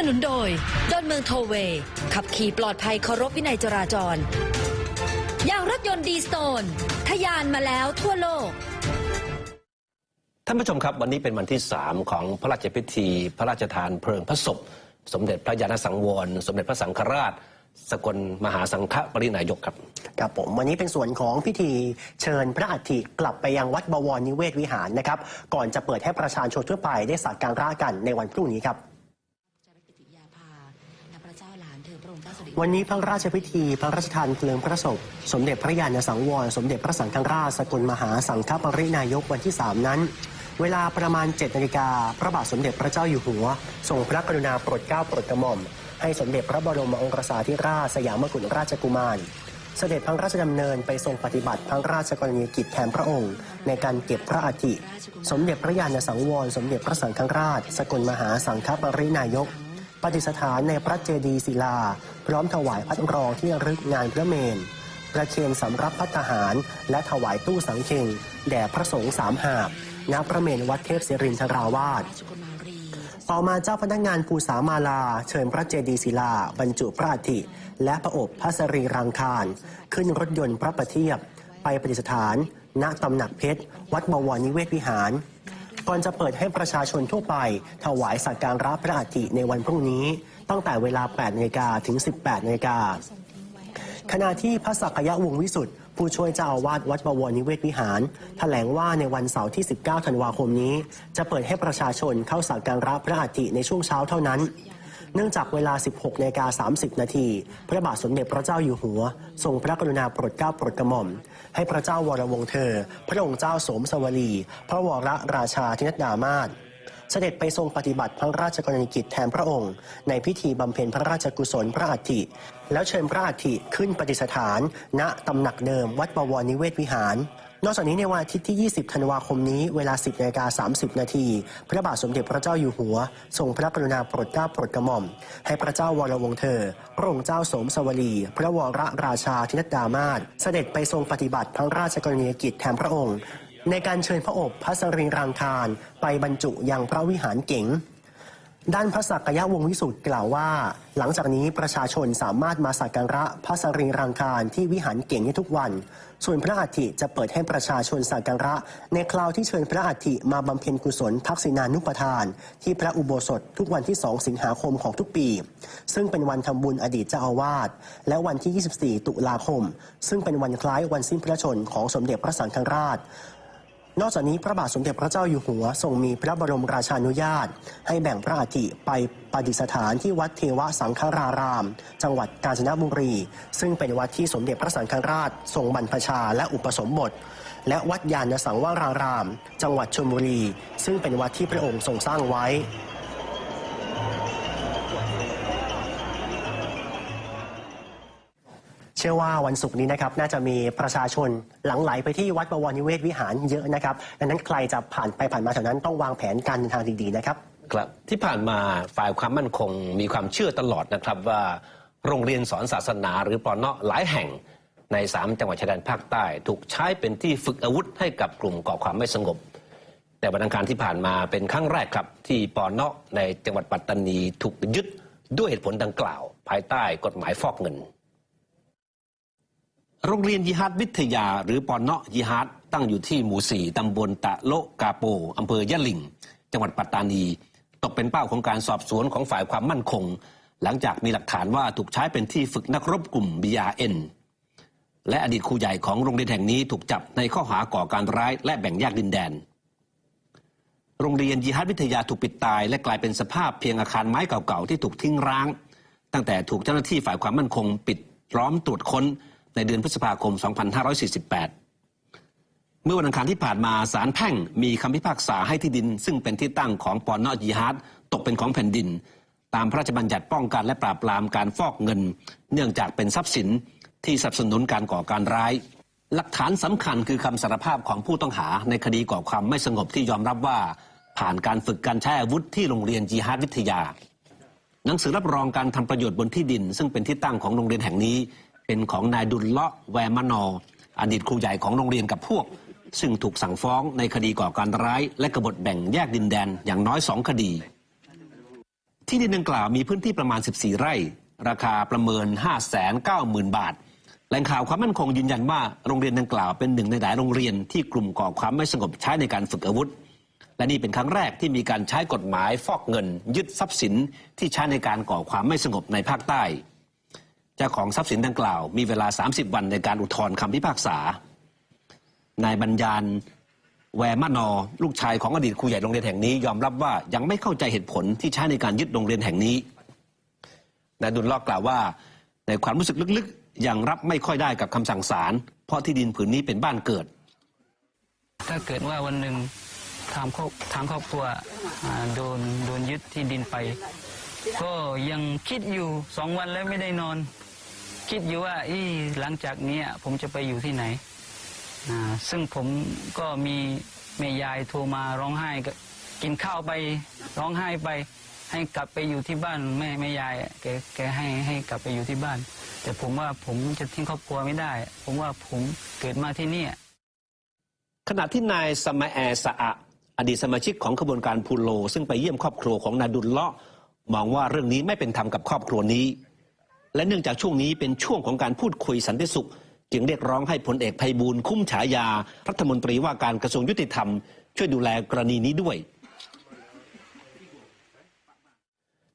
สนับสนุนโดยดอนเมืองโทเวย์ขับขี่ปลอดภัยเคารพวินัยจราจรอย่างรถยนต์ดีสโตนทะยานมาแล้วทั่วโลก ท่านผู้ชมครับ วันนี้เป็นวันที่ 3 ของพระราชพิธี พระราชทานเพลิงพระศพ สมเด็จพระยาณสังวร สมเด็จพระสังฆราชสกลมหาสังฆปรินายกครับครับผมวันนี้เป็นส่วนของพิธีเชิญพระอัฐิกลับไปยังวัดบวรนิเวศวิหารนะครับ ก่อนจะเปิดให้ประชาชนทั่วไปได้สักการะกันในวันพรุ่งนี้ครับ วันนี้พระราชพิธี พระราชทานเพลิงพระศพ สมเด็จพระยาณสังวร สมเด็จพระสังฆราชสกลมหาสังฆปรินายกวันที่ 3 นั้น เวลาประมาณ7นาฬิกาพระบาทสมเด็จพระเจ้าอยู่หัวทรงพระกรุณาโปรดเกล้าโปรดกระหม่อม ให้สมเด็จพระบรมองคสาธิราชสยามกุฎราชกุมาร เสด็จพระราชดำเนินไปทรงปฏิบัติพระราชกรณียกิจแทนพระองค์ ในการเก็บพระอัฐิสมเด็จพระยาณสังวร สมเด็จพระสังฆราช สกลมหาสังฆปรินายกปฏิสถานในพระเจดีย์ศิลา พร้อมถวายพัดรองที่รึกงานพระเมนประเคนสำรับพัฒหาร และถวายตู้สังเข่งแด่พระสงฆ์สามหาบณพระเมนวัดเทพศิรินทราวาสต่อมาเจ้าพนักงานภูสามาลา เชิญพระเจดีย์ศิลา บรรจุพระอัฐิและประอบพระสรีรังคาร ขึ้นรถยนต์พระประเทียบ ไปประดิษฐาน ณตำหนักเพชร วัดบวรนิเวศวิหาร ก่อนจะเปิดให้ประชาชนทั่วไป ถวายสักการะพระอัฐิในวันพรุ่งนี้ ตั้งแต่เวลา 8นาฬิกาถึง 18นาฬิกาขณะที่พระสักยะวงวิสุทธิ์ผู้ช่วยเจ้าอาวาสวัดบวรนิเวศวิหารแถลงว่าในวันเสาร์ที่ 19 ธันวาคมนี้ จะเปิดให้ประชาชนเข้าสักการะพระอัฐิในช่วงเช้าเท่านั้น เนื่องจากเวลา 16นากา30 นาที พระบาทสมเด็จพระเจ้าอยู่หัว ทรงพระกรุณาโปรดเกล้าโปรดกระหม่อม ให้พระเจ้าวรวงเธอ พระองค์เจ้าสมสวลีพระวรราชาธินัดดามาศ เสด็จไปทรงปฏิบัติพระราชกรณียกิจแทนพระองค์ ในพิธีบำเพ็ญพระราชกุศลพระอัฐิ แล้วเชิญพระอัฐิขึ้นปฏิสถาน ณตำหนักเดิมวัดบวรนิเวศวิหารนอกจากนี้ในวันอาทิตย์ที่ 20 ธันวาคมนี้ เวลา 10นาฬิกา30 นาที พระบาทสมเด็จพระเจ้าอยู่หัว ทรงพระกรุณาโปรดเกล้าโปรดกระหม่อม ให้พระเจ้าวรวงเธอ พระองค์เจ้าสมสวลีพระวรราชาธินัดดามาศเสด็จไปทรงปฏิบัติพระราชกรณียกิจแทนพระองค์ ในการเชิญพระอบพระสรีรังคารไปบรรจุยังพระวิหารเก๋งด้านพระสักยะวงศ์วิสุทธ์กล่าวว่า หลังจากนี้ประชาชนสามารถมาสักการะพระสรีรังคารที่วิหารเก่งได้ทุกวัน ส่วนพระอัฐิจะเปิดให้ประชาชนสักการะ ในคราวที่เชิญพระอัฐิมาบำเพ็ญกุศลทักษิณานุปทาน ที่พระอุโบสถทุกวันที่ 2 สิงหาคมของทุกปี ซึ่งเป็นวันทำบุญอดีตเจ้าอาวาสและวันที่ 24 ตุลาคม ซึ่งเป็นวันคล้ายวันสิ้นพระชนม์ของสมเด็จพระสังฆราช นอกจากนี้พระบาทสมเด็จพระเจ้าอยู่หัวทรงมีพระบรมราชานุญาต ให้แบ่งพระอัฐิไปปฏิสถานที่วัดเทวสังฆราราม จังหวัดกาญจนบุรี ซึ่งเป็นวัดที่สมเด็จพระสังฆราช ทรงบรรพชาและอุปสมบท และวัดยานสังวราราม จังหวัดชลบุรี ซึ่งเป็นวัดที่พระองค์ทรงสร้างไว้ เชื่อว่าวันศุกร์นี้นะครับน่าจะมีประชาชนหลังไหลไปที่วัดบวรนิเวศวิหารเยอะนะครับดังนั้นใครจะผ่านไปผ่านมาแถวนั้นต้องวางแผนการเดินทางดีๆนะครับครับที่ผ่านมาฝ่ายความมั่นคงมีความเชื่อตลอดนะครับว่าโรงเรียนสอนศาสนาหรือปอเนาะหลายแห่งใน 3 จังหวัดชายแดนภาคใต้ ถูกใช้เป็นที่ฝึกอาวุธให้กับกลุ่มก่อความไม่สงบ แต่วันอังคารที่ผ่านมาเป็นครั้งแรกครับ ที่ปอเนาะในจังหวัดปัตตานีถูกยึดด้วยเหตุผลดังกล่าว ภายใต้กฎหมายฟอกเงิน โรงเรียนยิฮัดวิทยา หรือปอนเนาะยิฮัดตั้งอยู่ที่หมู่สี่ตำบลตะโลกาโปอำเภอยะลิง จังหวัดปัตตานี ตกเป็นเป้าของการสอบสวนของฝ่ายความมั่นคง หลังจากมีหลักฐานว่าถูกใช้เป็นที่ฝึกนักรบกลุ่ม BRN และอดีตครูใหญ่ของโรงเรียนแห่งนี้ถูกจับในข้อหาก่อการร้ายและแบ่งแยกดินแดน โรงเรียนยิฮัดวิทยาถูกปิดตาย และกลายเป็นสภาพเพียงอาคารไม้เก่าๆที่ถูกทิ้งร้าง ตั้งแต่ถูกเจ้าหน้าที่ฝ่ายความมั่นคง ปิดล้อมตรวจค้น ในเดือนพฤษภาคม 2548 เมื่อวันอังคารที่ผ่านมาศาลแพ่งมีคำพิพากษาให้ที่ดิน ซึ่งเป็นที่ตั้งของปอนเนาะยิฮัดตกเป็นของแผ่นดิน ตามพระราชบัญญัติป้องกันและปราบปรามการฟอกเงิน เนื่องจากเป็นทรัพย์สินที่สนับสนุนการก่อการร้าย หลักฐานสำคัญคือคำสารภาพของผู้ต้องหาในคดีก่อความไม่สงบที่ยอมรับว่า ผ่านการฝึกการใช้อาวุธที่โรงเรียนจิฮาดวิทยา หนังสือรับรองการทำประโยชน์บนที่ดิน ซึ่งเป็นที่ตั้งของโรงเรียนแห่งนี้ เป็นของนายดุลเลาะแวมนออดีตครูใหญ่ของโรงเรียนกับพวก ซึ่งถูกสั่งฟ้องในคดีก่อการร้าย และกบฏแบ่งแยกดินแดนอย่างน้อยสองคดี ที่ดินดังกล่าวมีพื้นที่ประมาณ 14 ไร่ ราคาประเมิน 590,000 บาทแหล่งข่าวความมั่นคงยืนยันว่าโรงเรียนดังกล่าวเป็นหนึ่งในหลายโรงเรียนที่กลุ่มก่อความไม่สงบใช้ในการฝึกอาวุธ และนี่เป็นครั้งแรกที่มีการใช้กฎหมายฟอกเงิน ยึดทรัพย์สินที่ใช้ในการก่อความไม่สงบในภาคใต้ จ้าของทรัพย์สินดังกล่าว มีเวลา 30 วันในการอุทธรณ์คำพิพากษา นายบรรยานแวร์มานอ ลูกชายของอดีตครูใหญ่โรงเรียนแห่งนี้ ยอมรับว่ายังไม่เข้าใจเหตุผลที่ใช้ในการยึดโรงเรียนแห่งนี้ นายดุลลอกกล่าวว่า ในความรู้สึกลึกๆ ยังรับไม่ค่อยได้กับคำสั่งศาลเพราะที่ดินผืนนี้เป็นบ้านเกิด ถ้าเกิดว่าวันหนึ่งทางครอบทางครอบครัวโดนโดนยึดที่ดินไป ก็ยังคิดอยู่สองวันแล้วไม่ได้นอน คิดอยู่ว่าอีหลังจากนี้ผมจะไปอยู่ที่ไหน ซึ่งผมก็มีแม่ยายโทรมาร้องไห้กินข้าวไปร้องไห้ไป ให้กลับไปอยู่ที่บ้านแม่แม่ยายแกแกให้ให้กลับไปอยู่ที่บ้าน แต่ผมว่าผมจะทิ้งครอบครัวไม่ได้ ผมว่าผมเกิดมาที่นี่ขณะที่นายสมาแอสะอะอดีตสมาชิกของขบวนการพูโล ซึ่งไปเยี่ยมครอบครัวของนายดุลเลาะมองว่าเรื่องนี้ไม่เป็นธรรมกับครอบครัวนี้ และเนื่องจากช่วงนี้เป็นช่วงของการพูดคุยสันติสุข จึงเรียกร้องให้พลเอกไพบูลคุ้มฉายา รัฐมนตรีว่าการกระทรวงยุติธรรม ช่วยดูแลกรณีนี้ด้วย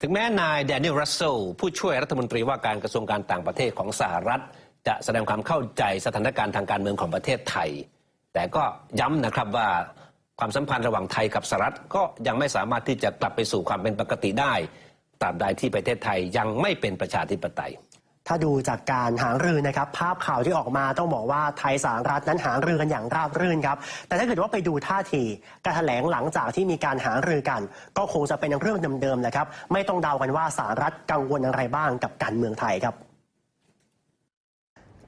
ถึงแม้นายแดเนียลรัสเซลผู้ช่วยรัฐมนตรีว่าการกระทรวงการต่างประเทศของสหรัฐ จะแสดงความเข้าใจสถานการณ์ทางการเมืองของประเทศไทย แต่ก็ย้ำนะครับว่าความสัมพันธ์ระหว่างไทยกับสหรัฐก็ยังไม่สามารถที่จะกลับไปสู่ความเป็นปกติได้ ตามใดที่ประเทศไทยยังไม่เป็นประชาธิปไตย ถ้าดูจากการหารือนะครับ ภาพข่าวที่ออกมาต้องบอกว่าไทยสหรัฐนั้นหารือกันอย่างราบรื่นครับ แต่ถ้าเกิดว่าไปดูท่าทีการแถลงหลังจากที่มีการหารือกัน ก็คงจะเป็นเรื่องเดิมๆนะครับ ไม่ต้องเดากันว่าสหรัฐกังวลอะไรบ้างกับการเมืองไทยครับ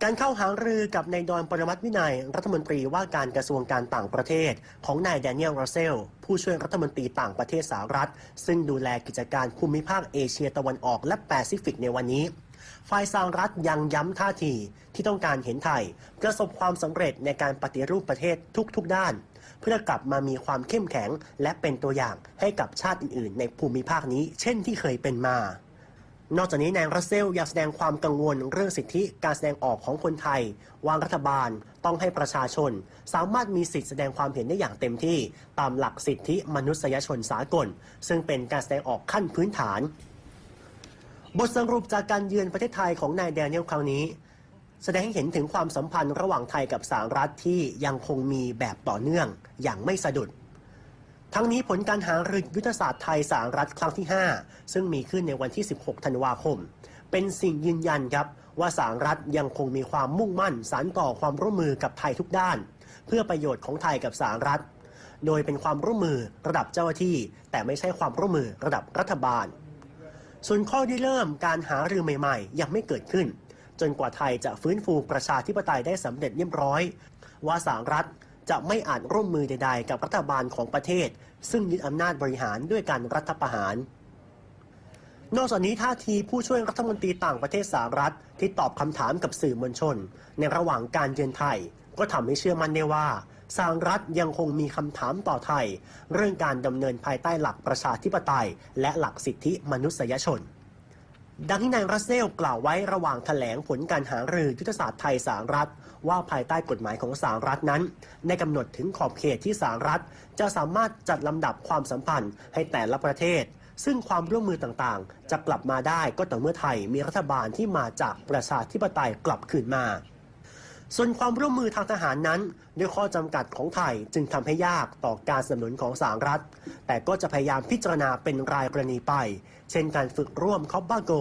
การเข้าหารือกับนายดอนปรมัตถ์วินัย รัฐมนตรีว่าการกระทรวงการต่างประเทศ ของนายแดเนียลรัสเซล ผู้ช่วยรัฐมนตรีต่างประเทศสหรัฐ ซึ่งดูแลกิจการภูมิภาคเอเชียตะวันออกและแปซิฟิกในวันนี้ฝ่ายสหรัฐยังย้ำท่าทีที่ต้องการเห็นไทย ประสบความสำเร็จในการปฏิรูปประเทศทุกๆด้าน เพื่อกลับมามีความเข้มแข็งและเป็นตัวอย่างให้กับชาติอื่นๆ ในภูมิภาคนี้ เช่นที่เคยเป็นมา นอกจากนี้นายรัสเซลยังแสดงความกังวลเรื่องสิทธิการแสดงออกของคนไทยวางรัฐบาลต้องให้ประชาชน สามารถมีสิทธิแสดงความเห็นได้อย่างเต็มที่ ตามหลักสิทธิมนุษยชนสากล ซึ่งเป็นการแสดงออกขั้นพื้นฐาน บทสรุปจากการเยือนประเทศไทยของนายแดเนียลคราวนี้ แสดงให้เห็นถึงความสัมพันธ์ระหว่างไทยกับสหรัฐที่ยังคงมีแบบต่อเนื่องอย่างไม่สะดุด ทั้งนี้ผลการหารือยุทธศาสตร์ไทยสหรัฐครั้งที่ 5 ซึ่งมีขึ้นในวันที่ 16 ธันวาคม เป็นสิ่งยืนยันครับ ว่าสหรัฐยังคงมีความมุ่งมั่นสานต่อความร่วมมือกับไทยทุกด้าน เพื่อประโยชน์ของไทยกับสหรัฐ โดยเป็นความร่วมมือระดับเจ้าหน้าที่ แต่ไม่ใช่ความร่วมมือระดับรัฐบาล ส่วนข้อที่เริ่มการหารือใหม่ ๆ ยังไม่เกิดขึ้น จนกว่าไทยจะฟื้นฟูประชาธิปไตยได้สำเร็จเรียบร้อย ว่าสหรัฐ จะไม่อาจร่วมมือใดๆ กับรัฐบาลของประเทศ ซึ่งยึดอำนาจบริหารด้วยการรัฐประหาร นอกจากนี้ท่าทีผู้ช่วยรัฐมนตรีต่างประเทศสหรัฐที่ตอบคำถามกับสื่อมวลชน ในระหว่างการเยือนไทย ก็ทำให้เชื่อมั่นได้ว่าสหรัฐยังคงมีคำถามต่อไทย เรื่องการดำเนินภายใต้หลักประชาธิปไตย และหลักสิทธิมนุษยชน ดังที่นายรัสเซลกล่าวไว้ระหว่างแถลงผลการหารือยุทธศาสตร์ไทยสหรัฐ ว่าภายใต้กฎหมายของสหรัฐนั้น ได้กำหนดถึงขอบเขตที่สหรัฐ จะสามารถจัดลำดับความสัมพันธ์ให้แต่ละประเทศ ซึ่งความร่วมมือต่างๆ จะกลับมาได้ก็ต่อเมื่อไทยมีรัฐบาลที่มาจากประชาธิปไตยกลับคืนมาส่วนความร่วมมือทางทหารนั้น ด้วยข้อจำกัดของไทยจึงทำให้ยากต่อการสนับสนุนของสหรัฐ แต่ก็จะพยายามพิจารณาเป็นรายกรณีไป เช่นการฝึกร่วมคอปบาโก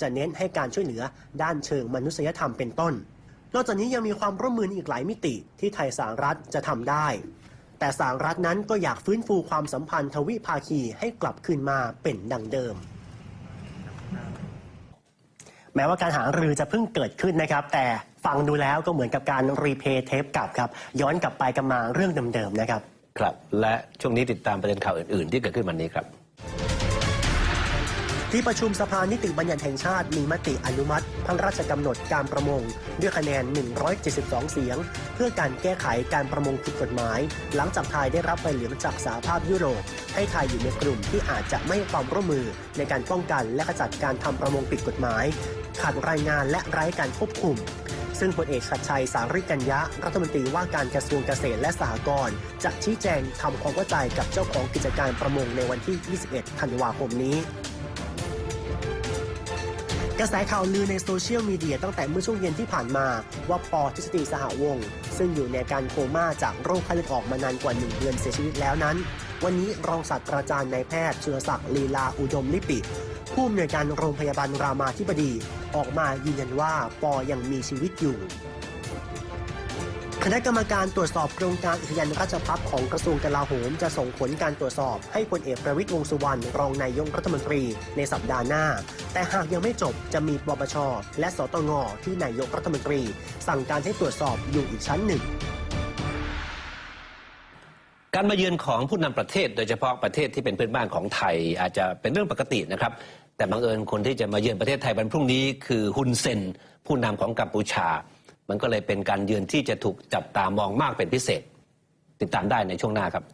จะเน้นให้การช่วยเหลือด้านเชิงมนุษยธรรมเป็นต้น นอกจากนี้ยังมีความร่วมมืออีกหลายมิติที่ไทยสหรัฐจะทำได้ แต่สหรัฐนั้นก็อยากฟื้นฟูความสัมพันธ์ทวิภาคีให้กลับคืนมาเป็นดังเดิมแม้ว่าการหารือจะเพิ่งเกิดขึ้นนะครับ แต่ฟังดูแล้วก็เหมือนกับการรีเพย์เทปกลับครับ ย้อนกลับไปกันมาเรื่องเดิมๆนะครับ ครับ และช่วงนี้ติดตามประเด็นข่าวอื่น ๆ ที่เกิดขึ้นวันนี้ครับ ที่ประชุมสภานิติบัญญัติแห่งชาติมีมติอนุมัติ พระราชกำหนดการประมง ด้วยคะแนน 172 เสียง เพื่อการแก้ไขการประมงผิดกฎหมาย หลังจากไทยได้รับใบเหลืองจากสหภาพยุโรป ให้ไทยอยู่ในกลุ่มที่อาจจะไม่ให้ความร่วมมือในการป้องกันและขจัดการทำประมงผิดกฎหมาย ขาดรายงานและไร้การควบคุมซึ่งพลเอกชัดชัยสาริกัญญะรัฐมนตรีว่าการกระทรวงเกษตรและสหกรณ์จะชี้แจงทำความเข้าใจกับเจ้าของกิจการประมงในวันที่ 21 ธันวาคมนี้ กระแสข่าวลือในโซเชียลมีเดียตั้งแต่เมื่อช่วงเย็นที่ผ่านมา ว่าปอทฤษฎีสหวงศ์ซึ่งอยู่ในการโคม่าจากโรคไข้เลือดออกมานานกว่า 1 เดือนเสียชีวิตแล้วนั้น วันนี้รองศาสตราจารย์นายแพทย์ชุลศักดิ์ลีลาอุดมลิปิ ผู้อำนวยการโรงพยาบาลรามาธิบดี ออกมายืนยันว่าปอยังมีชีวิตอยู่ คณะกรรมการตรวจสอบโครงการอุทยานราชพักษ์ของกระทรวงกลาโหมจะส่งผลการตรวจสอบให้พลเอกประวิตยวงษ์สุวรรณรองนายกรัฐมนตรีในสัปดาห์หน้า แต่หากยังไม่จบจะมีปปชและสตงที่นายกรัฐมนตรี สั่งการให้ตรวจสอบอยู่อีกชั้นหนึ่งการมาเยือนของผู้นำประเทศ โดยเฉพาะประเทศที่เป็นเพื่อนบ้านของไทยอาจจะเป็นเรื่องปกตินะครับ แต่บังเอิญคนที่จะมาเยือนประเทศไทยวันพรุ่งนี้ คือฮุนเซนผู้นำของกัมพูชา มันก็เลยเป็นการเยือนที่จะถูกจับตามองมากเป็นพิเศษ ติดตามได้ในช่วงหน้าครับ